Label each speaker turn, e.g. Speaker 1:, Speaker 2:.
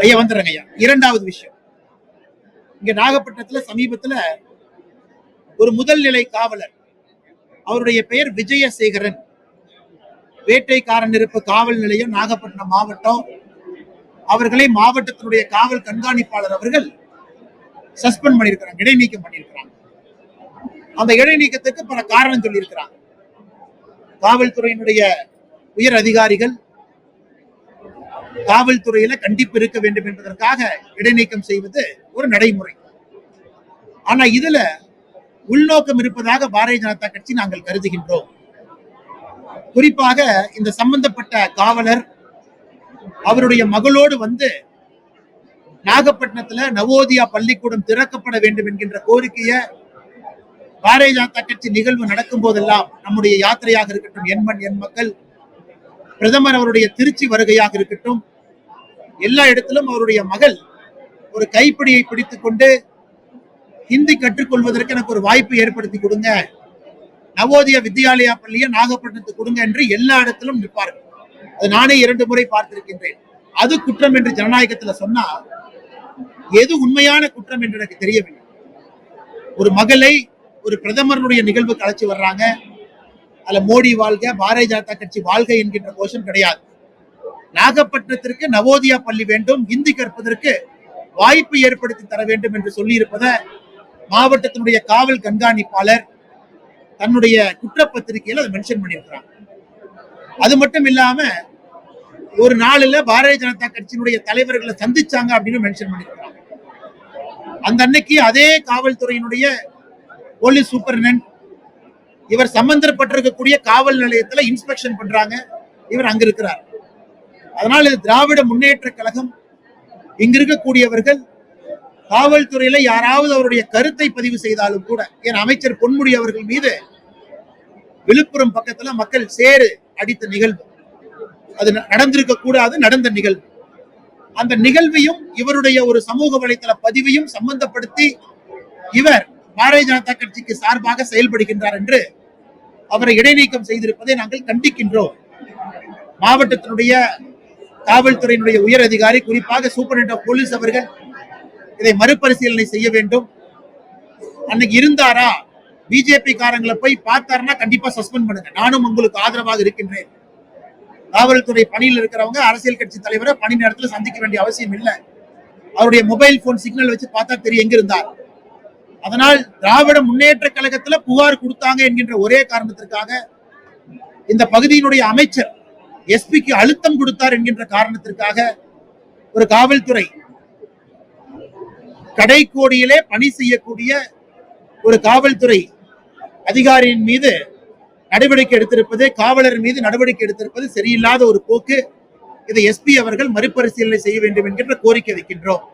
Speaker 1: ஐயா வந்துடுறேங்க ஐயா. இரண்டாவது விஷயம். இங்க நாகப்பட்டினத்துல சமீபத்துல ஒரு முதல் நிலை காவலர். அவருடைய பெயர் விஜயசேகரன். வேட்டைக்காரன் இருப்பு காவல் நிலையம் நாகப்பட்டினம் மாவட்டம். அவர்களை மாவட்டத்தினுடைய காவல் கண்காணிப்பாளர் அவர்கள் சஸ்பெண்ட் பண்ணியிருக்கிறாங்க இடைநீக்கம் பண்ணியிருக்கிறாங்க. அந்த இடைநீக்கத்துக்கு பல காரணம் சொல்லியிருக்கிறாங்க. காவல்துறையினுடைய உயர் அதிகாரிகள் காவல்துறையில கண்டிப்பு இருக்க வேண்டும் என்பதற்காக இடைநீக்கம் செய்வது ஒரு நடைமுறை. ஆனா இதுல உள்நோக்கம் இருப்பதாக பாரதிய ஜனதா கட்சி நாங்கள் கருதுகின்றோம். குறிப்பாக இந்த சம்பந்தப்பட்ட காவலர் அவருடைய மகளோடு வந்து நாகப்பட்டினத்துல நவோதியா பள்ளிக்கூடம் திறக்கப்பட வேண்டும் என்கின்ற கோரிக்கையை பாரதிய ஜனதா கட்சி நிகழ்வு நடக்கும் போதெல்லாம் நம்முடைய யாத்திரையாக இருக்கட்டும் எண்மண் எண் மக்கள் பிரதமர் அவருடைய திருச்சி வருகையாக இருக்கட்டும் எல்லா இடத்திலும் அவருடைய மகள் ஒரு கைப்பிடியை பிடித்துக் கொண்டு ஹிந்தி கற்றுக்கொள்வதற்கு எனக்கு ஒரு வாய்ப்பு ஏற்படுத்தி கொடுங்க. நவோதயா வித்யாலயா பள்ளியை நாகப்பட்டினத்துக்கு கொடுங்க என்று எல்லா இடத்திலும் நிற்பார்கள் அது நானே இரண்டு முறை பார்த்திருக்கின்றேன். அது குற்றம் என்று ஜனநாயகத்துல சொன்னா எது உண்மையான குற்றம் என்று எனக்கு தெரியவில்லை. ஒரு மகளை ஒரு பிரதமருடைய நிகழ்வுக்கு அழைச்சி வர்றாங்க. அதுல மோடி வாழ்க பாரதிய ஜனதா கட்சி வாழ்க என்கின்ற கோஷம் கிடையாது. நாகப்பட்டினத்திற்கு நவோதயா பள்ளி வேண்டும் இந்தி கற்பதற்கு வாய்ப்பு ஏற்படுத்தி தர வேண்டும் என்று சொல்லியிருப்பதை மாவட்டத்தினுடைய காவல் கண்காணிப்பாளர் தன்னுடைய குற்றப்பத்திரிகையில அதை மென்ஷன் பண்ணியிருக்கிறாங்க அது மட்டும் இல்லாம ஒரு நாளில் பாரதிய ஜனதா கட்சியினுடைய தலைவர்களை சந்திச்சாங்க அப்படின்னு மென்ஷன் பண்ணியிருக்கிறாங்க அந்த அன்னைக்கு அதே காவல்துறையினுடைய போலீஸ் சூப்பர்டென்ட் இவர் சம்பந்தப்பட்டிருக்கக்கூடிய காவல் நிலையத்துல இன்ஸ்பெக்ஷன் பண்றாங்க. இவர் அங்க இருக்கிறார். அதனால் இது திராவிட முன்னேற்ற கழகம் இங்க இருக்கக்கூடியவர்கள் காவல்துறையில யாராவது அவருடைய கருத்தை பதிவு செய்தாலும் கூட என் அமைச்சர் பொன்முடி அவர்கள் மீது விழுப்புரம் பக்கத்துல மக்கள் சேரு அடித்த நிகழ்வு. அது நடந்திருக்க கூடாது நடந்த நிகழ்வு. அந்த நிகழ்வையும் இவருடைய ஒரு சமூக வலைத்தள பதிவையும் சம்பந்தப்படுத்தி இவர் பாரதிய ஜனதா கட்சிக்கு சார்பாக செயல்படுகின்றார் என்று அவரை இடைநீக்கம் செய்திருப்பதை நாங்கள் கண்டிக்கின்றோம். மாவட்டத்தினுடைய காவல்துறையினுடைய உயர் அதிகாரி குறிப்பாக சூப்பரண்ட் போலீஸ் அவர்கள் இதை மறுபரிசீலனை செய்ய வேண்டும். அன்னைக்கு இருந்தாரா? பிஜேபி காரங்களை போய் பார்த்தாருன்னா கண்டிப்பா சஸ்பெண்ட் பண்ணுங்க. நானும் உங்களுக்கு ஆதரவாக இருக்கின்றேன். காவல்துறை பணியில் இருக்கிறவங்க அரசியல் கட்சி தலைவரை பணி நேரத்துல சந்திக்க வேண்டிய அவசியம் இல்லை. அவருடைய மொபைல் போன் சிக்னல் வச்சு பார்த்தா தெரியும் எங்க இருந்தார். அதனால் திராவிட முன்னேற்ற கழகத்துல புகார் கொடுத்தாங்க என்கின்ற ஒரே காரணத்திற்காக இந்த பகுதியினுடைய அமைச்சர் எஸ்பிக்கு அழுத்தம் கொடுத்தார் என்கின்ற காரணத்திற்காக ஒரு காவல்துறை கடைக்கோடியிலே பணி செய்யக்கூடிய ஒரு காவல்துறை அதிகாரியின் மீது நடவடிக்கை எடுத்திருப்பது காவலர் மீது நடவடிக்கை எடுத்திருப்பது சரியில்லாத ஒரு போக்கு. இதை எஸ்பி அவர்கள் மறுபரிசீலனை செய்ய வேண்டும் என்கின்ற கோரிக்கை வைக்கின்றோம்.